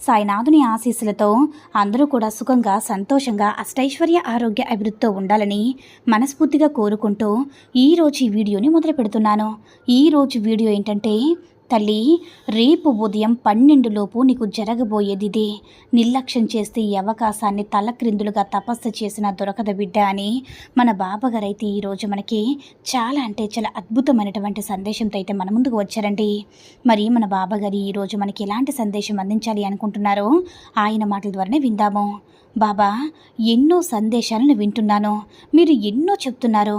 సాయినాథుని ఆశీస్సులతో అందరూ కూడా సుఖంగా సంతోషంగా అష్టైశ్వర్య ఆరోగ్య అభివృద్ధితో ఉండాలని మనస్ఫూర్తిగా కోరుకుంటూ ఈరోజు ఈ వీడియోని మొదలు పెడుతున్నాను ఈరోజు వీడియో ఏంటంటే తల్లి రేపు ఉదయం పన్నెండులోపు నీకు జరగబోయేది ఇదే నిర్లక్ష్యం చేస్తే ఈ అవకాశాన్ని తలక్రిందులుగా తపస్సు చేసిన దొరకద బిడ్డ అని మన బాబాగారు అయితే ఈరోజు మనకి చాలా అంటే చాలా అద్భుతమైనటువంటి సందేశంతో అయితే మన ముందుకు వచ్చారండి. మరి మన బాబాగారు ఈరోజు మనకి ఎలాంటి సందేశం అందించాలి అనుకుంటున్నారో ఆయన మాటల ద్వారానే విందాము. బాబా ఎన్నో సందేశాలను వింటున్నాను. మీరు ఎన్నో చెప్తున్నారు.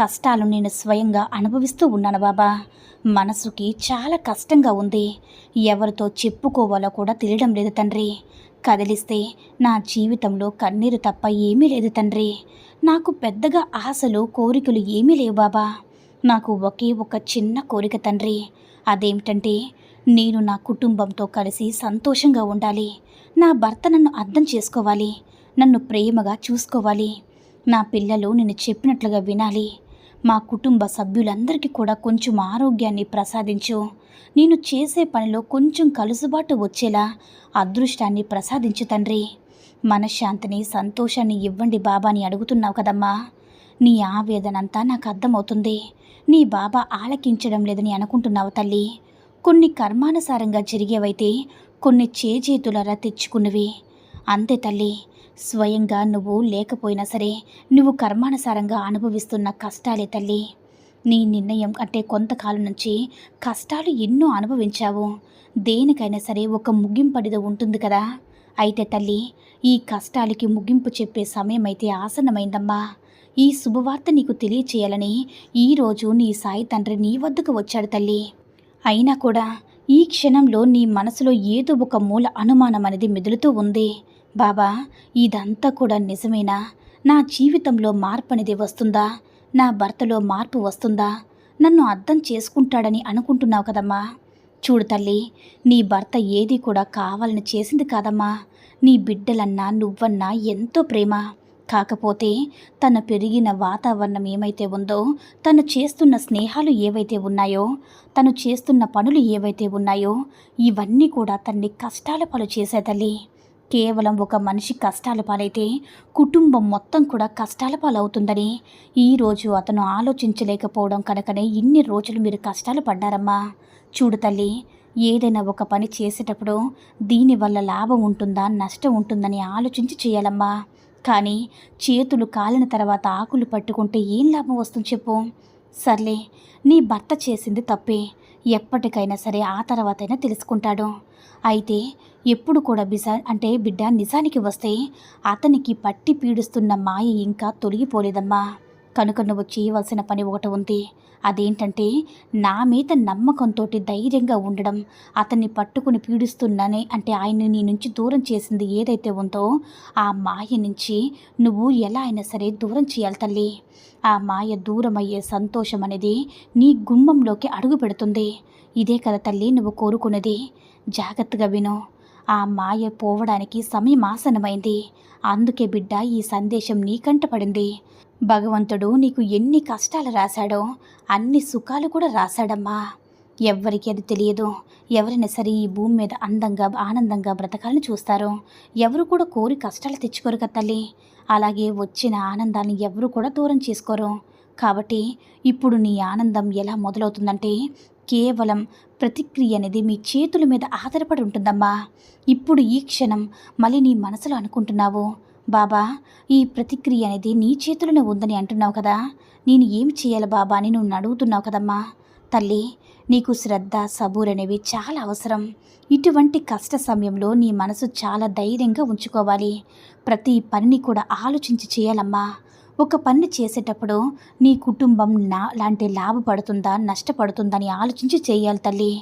కష్టాలు నేను స్వయంగా అనుభవిస్తూ ఉన్నాను బాబా. మనసుకి చాలా కష్టంగా ఉంది. ఎవరితో చెప్పుకోవాలో కూడా తెలియడం లేదు తండ్రి. కదిలిస్తే నా జీవితంలో కన్నీరు తప్ప ఏమీ లేదు తండ్రి. నాకు పెద్దగా ఆశలు కోరికలు ఏమీ లేవు బాబా. నాకు ఒకే ఒక చిన్న కోరిక తండ్రి. అదేమిటంటే నేను నా కుటుంబంతో కలిసి సంతోషంగా ఉండాలి. నా భర్త నన్ను అర్థం చేసుకోవాలి. నన్ను ప్రేమగా చూసుకోవాలి. నా పిల్లలు నేను చెప్పినట్లుగా వినాలి. మా కుటుంబ సభ్యులందరికీ కూడా కొంచెం ఆరోగ్యాన్ని ప్రసాదించు. నేను చేసే పనిలో కొంచెం కలుసుబాటు వచ్చేలా అదృష్టాన్ని ప్రసాదించు తండ్రి. మనశ్శాంతిని సంతోషాన్ని ఇవ్వండి బాబా అని అడుగుతున్నావు కదమ్మా. నీ ఆవేదనంతా నాకు అర్థమవుతుంది. నీ బాబా ఆలకించడం లేదని అనుకుంటున్నావు తల్లి. కొన్ని కర్మానుసారంగా జరిగేవైతే కొన్ని చేజేతులరా తెచ్చుకున్నవి. అంతే తల్లి. స్వయంగా నువ్వు లేకపోయినా సరే నువ్వు కర్మానుసారంగా అనుభవిస్తున్న కష్టాలే తల్లి. నీ నిర్ణయం అంటే కొంతకాలం నుంచి కష్టాలు ఎన్నో అనుభవించావు. దేనికైనా సరే ఒక ముగింపడిదో ఉంటుంది కదా. అయితే తల్లి ఈ కష్టాలకి ముగింపు చెప్పే సమయం అయితే ఆసన్నమైందమ్మా. ఈ శుభవార్త నీకు తెలియచేయాలని ఈరోజు నీ సాయి తండ్రి నీ వద్దకు వచ్చాడు తల్లి. అయినా కూడా ఈ క్షణంలో నీ మనసులో ఏదో ఒక మూల అనుమానం అనేది మెదులుతూ ఉంది. బాబా ఇదంతా కూడా నిజమేనా? నా జీవితంలో మార్పు అనేది వస్తుందా? నా భర్తలో మార్పు వస్తుందా? నన్ను అర్థం చేసుకుంటాడని అనుకుంటున్నావు కదమ్మా. చూడు తల్లి నీ భర్త ఏది కూడా కావాలని చేసింది కాదమ్మా. నీ బిడ్డలన్నా నువ్వన్నా ఎంతో ప్రేమ. కాకపోతే తన పెరిగిన వాతావరణం ఏమైతే ఉందో తను చేస్తున్న స్నేహాలు ఏవైతే ఉన్నాయో తను చేస్తున్న పనులు ఏవైతే ఉన్నాయో ఇవన్నీ కూడా తన్ని కష్టాల పాలు చేసే తల్లి. కేవలం ఒక మనిషి కష్టాల పాలైతే కుటుంబం మొత్తం కూడా కష్టాల పాలవుతుందని. ఈరోజు అతను ఆలోచించలేకపోవడం కనుకనే ఇన్ని రోజులు మీరు కష్టాలు పడ్డారమ్మా. చూడు తల్లి ఏదైనా ఒక పని చేసేటప్పుడు దీనివల్ల లాభం ఉంటుందా నష్టం ఉంటుందని ఆలోచించి చేయాలమ్మా. కానీ చేతులు కాలిన తర్వాత ఆకులు పట్టుకుంటే ఏం లాభం వస్తుంది చెప్పు. సర్లే నీ భర్త చేసింది తప్పే. ఎప్పటికైనా సరే ఆ తర్వాతైనా తెలుసుకుంటాడు. అయితే ఎప్పుడు కూడా బిజా అంటే బిడ్డ నిజానికి వస్తే అతనికి పట్టి పీడిస్తున్న మాయ ఇంకా తొలగిపోలేదమ్మా. కనుక నువ్వు చేయవలసిన పని ఒకటి ఉంది. అదేంటంటే నా మీద నమ్మకంతో ధైర్యంగా ఉండడం. అతన్ని పట్టుకుని పీడిస్తున్నానే అంటే ఆయన నీ నుంచి దూరం చేసింది ఏదైతే ఉందో ఆ మాయ నుంచి నువ్వు ఎలా అయినా సరే దూరం చేయాలి తల్లి. ఆ మాయ దూరమయ్యే సంతోషం అనేది నీ గుమ్మంలోకి అడుగు పెడుతుంది. ఇదే కదా తల్లి నువ్వు కోరుకున్నది. జాగ్రత్తగా విను. ఆ మాయ పోవడానికి సమయం ఆసనమైంది అందుకే బిడ్డ ఈ సందేశం నీకంట పడింది. భగవంతుడు నీకు ఎన్ని కష్టాలు రాశాడో అన్ని సుఖాలు కూడా రాశాడమ్మా. ఎవ్వరికి అది తెలియదు. ఎవరైనా సరే ఈ భూమి మీద అందంగా ఆనందంగా బ్రతకాలని చూస్తారు. ఎవరు కూడా కోరి కష్టాలు తెచ్చుకోరు కదా తల్లి. అలాగే వచ్చిన ఆనందాన్ని ఎవరు కూడా దూరం చేసుకోరు. కాబట్టి ఇప్పుడు నీ ఆనందం ఎలా మొదలవుతుందంటే కేవలం ప్రతిక్రియ అనేది మీ చేతుల మీద ఆధారపడి ఉంటుందమ్మా. ఇప్పుడు ఈ క్షణం మళ్ళీ నీ మనసులో అనుకుంటున్నావు. బాబా ఈ ప్రతిక్రియ అనేది నీ చేతుల్లోనే ఉందని అంటున్నావు కదా. నేను ఏం చేయాలి బాబా అని నువ్వు అడుగుతున్నావు కదమ్మా. తల్లి నీకు శ్రద్ధ సబూర్ అనేవి చాలా అవసరం. ఇటువంటి కష్ట సమయంలో నీ మనసు చాలా ధైర్యంగా ఉంచుకోవాలి. ప్రతి పనిని కూడా ఆలోచించి చేయాలమ్మా. ఒక పని చేసేటప్పుడు నీ కుటుంబం నా లాంటి లాభపడుతుందా నష్టపడుతుందని ఆలోచించి చేయాలి తల్లి.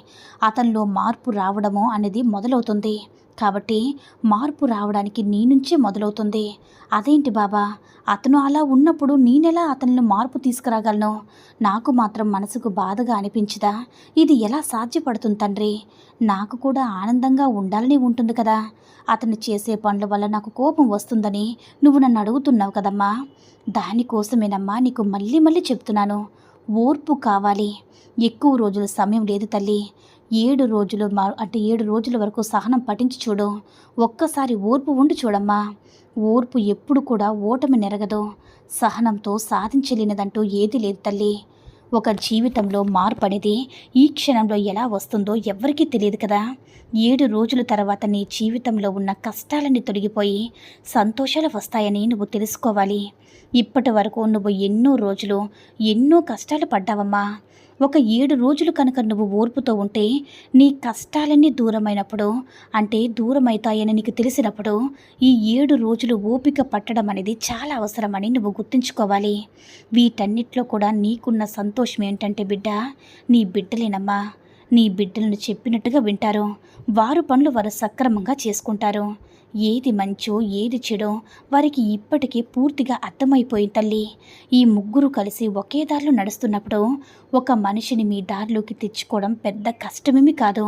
అతనిలో మార్పు రావడము అనేది మొదలవుతుంది. కాబట్టి మార్పు రావడానికి నీ నుంచే మొదలవుతుంది. అదేంటి బాబా? అతను అలా ఉన్నప్పుడు నేనెలా అతనిలో మార్పు తీసుకురాగలను? నాకు మాత్రం మనసుకు బాధగా అనిపించదా? ఇది ఎలా సాధ్యపడుతుంది తండ్రి? నాకు కూడా ఆనందంగా ఉండాలని ఉంటుంది కదా. అతను చేసే పనుల వల్ల నాకు కోపం వస్తుందని నువ్వు నన్ను అడుగుతున్నావు కదమ్మా. దానికోసమేనమ్మా నీకు మళ్ళీ మళ్ళీ చెప్తున్నాను. ఓర్పు కావాలి. ఎక్కువ రోజుల సమయం లేదు తల్లి. ఏడు రోజులు మా అంటే ఏడు రోజుల వరకు సహనం పఠించి చూడు. ఒక్కసారి ఓర్పు ఉండి చూడమ్మా. ఓర్పు ఎప్పుడు కూడా ఓటమి నెరగదు. సహనంతో సాధించలేనిదంటూ ఏది లేదు తల్లి. ఒక జీవితంలో మార్పు అనేది ఈ క్షణంలో ఎలా వస్తుందో ఎవ్వరికీ తెలియదు కదా. ఏడు రోజుల తర్వాత నీ జీవితంలో ఉన్న కష్టాలన్నీ తొలగిపోయి సంతోషాలు వస్తాయని నువ్వు తెలుసుకోవాలి. ఇప్పటి వరకు నువ్వు ఎన్నో రోజులు ఎన్నో కష్టాలు పడ్డావమ్మా. ఒక ఏడు రోజులు కనుక నువ్వు ఓర్పుతో ఉంటే నీ కష్టాలన్నీ దూరమైనప్పుడు అంటే దూరమవుతాయని నీకు తెలిసినప్పుడు ఈ ఏడు రోజులు ఓపిక పట్టడం అనేది చాలా అవసరమని నువ్వు గుర్తుంచుకోవాలి. వీటన్నిటిలో కూడా నీకున్న సంతోషం ఏంటంటే బిడ్డ నీ బిడ్డలేనమ్మా. నీ బిడ్డలను చెప్పినట్టుగా వింటారు. వారు పనులు వారు సక్రమంగా చేసుకుంటారు. ఏది మంచో ఏది చెడో వారికి ఇప్పటికే పూర్తిగా అర్థమైపోయి తల్లి. ఈ ముగ్గురు కలిసి ఒకే దారిలో నడుస్తున్నప్పుడు ఒక మనిషిని మీ దారిలోకి తెచ్చుకోవడం పెద్ద కష్టమేమి కాదు.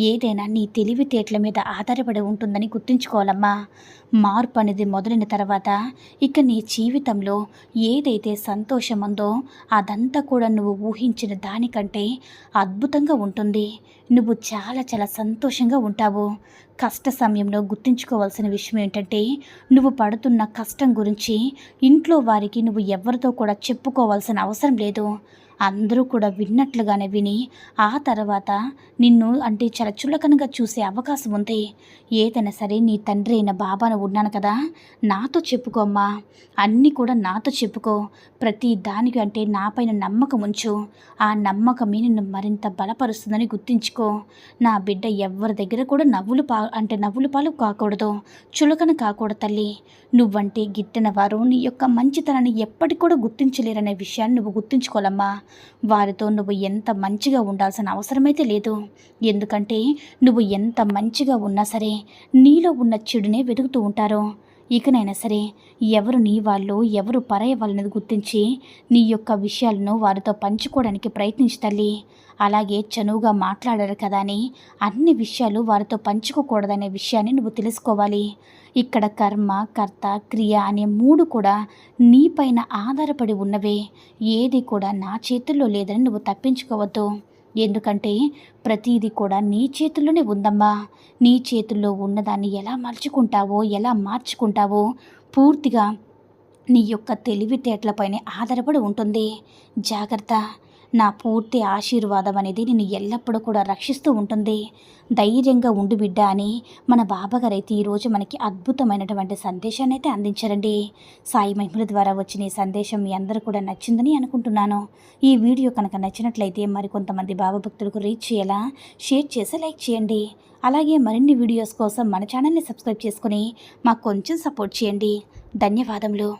ఏదైనా నీ తెలివితేటల మీద ఆధారపడి ఉంటుందని గుర్తుంచుకోవాలమ్మా. మార్పు అనేది మొదలైన తర్వాత ఇక నీ జీవితంలో ఏదైతే సంతోషం ఉందో అదంతా కూడా నువ్వు ఊహించిన దానికంటే అద్భుతంగా ఉంటుంది. నువ్వు చాలా చాలా సంతోషంగా ఉంటావు. కష్ట సమయంలో గుర్తుంచుకోవాల్సిన విషయం ఏంటంటే నువ్వు పడుతున్న కష్టం గురించి ఇంట్లో వారికి నువ్వు ఎవరితో కూడా చెప్పుకోవాల్సిన అవసరం లేదు. అందరూ కూడా విన్నట్లుగానే విని ఆ తర్వాత నిన్ను అంటే చాలా చులకనగా చూసే అవకాశం ఉంది. ఏదైనా సరే నీ తండ్రి అయిన బాబాను ఉన్నాను కదా నాతో చెప్పుకోమ్మా అన్నీ కూడా నాతో చెప్పుకో. ప్రతి దానికి అంటే నాపైన నమ్మకం ఉంచు. ఆ నమ్మకమే నిన్ను మరింత బలపరుస్తుందని గుర్తించుకో. నా బిడ్డ ఎవరి దగ్గర కూడా నవ్వులు పా అంటే నవ్వులు పాలు కాకూడదు. చులకన కాకూడదు తల్లి. నువ్వంటే గిట్టిన వారు. నీ యొక్క మంచితనాన్ని ఎప్పటికి కూడా గుర్తించలేరనే విషయాన్ని నువ్వు గుర్తుంచుకోవాలమ్మా. వారితో నువ్వు ఎంత మంచిగా ఉండాల్సిన అవసరమైతే లేదు. ఎందుకంటే నువ్వు ఎంత మంచిగా ఉన్నా సరే నీలో ఉన్న చెడునే వెతుకుతూ ఉంటారు ఇకనైనా సరే ఎవరు నీ వాళ్ళు ఎవరు పరాయ వాళ్ళని గుర్తించి నీ యొక్క విషయాలను వారితో పంచుకోవడానికి ప్రయత్నించు తల్లి. అలాగే చనువుగా మాట్లాడారు కదా అని అన్ని విషయాలు వారితో పంచుకోకూడదనే విషయాన్ని నువ్వు తెలుసుకోవాలి. ఇక్కడ కర్మ కర్త క్రియ అనే మూడు కూడా నీపైన ఆధారపడి ఉన్నవే. ఏది కూడా నా చేతుల్లో లేదని నువ్వు తప్పించుకోవద్దు. ఎందుకంటే ప్రతీది కూడా నీ చేతుల్లోనే ఉందమ్మా. నీ చేతుల్లో ఉన్నదాన్ని ఎలా మలుచుకుంటావో ఎలా మార్చుకుంటావో పూర్తిగా నీ యొక్క తెలివితేటలపైనే ఆధారపడి ఉంటుంది. జాగ్రత్త. నా పూర్తి ఆశీర్వాదం అనేది నిన్ను ఎల్లప్పుడూ కూడా రక్షిస్తూ ఉంటుంది. ధైర్యంగా ఉండు బిడ్డ అని మన బాబాగారు అయితే ఈరోజు మనకి అద్భుతమైనటువంటి సందేశాన్ని అయితే అందించారండి. సాయి మహిమల ద్వారా వచ్చిన ఈ సందేశం మీ అందరూ కూడా నచ్చిందని అనుకుంటున్నాను. ఈ వీడియో కనుక నచ్చినట్లయితే మరికొంతమంది బాబా భక్తులకు రీచ్ చేయాలా? షేర్ చేసి లైక్ చేయండి. అలాగే మరిన్ని వీడియోస్ కోసం మన ఛానల్ని సబ్స్క్రైబ్ చేసుకుని మాకు కొంచెం సపోర్ట్ చేయండి. ధన్యవాదములు.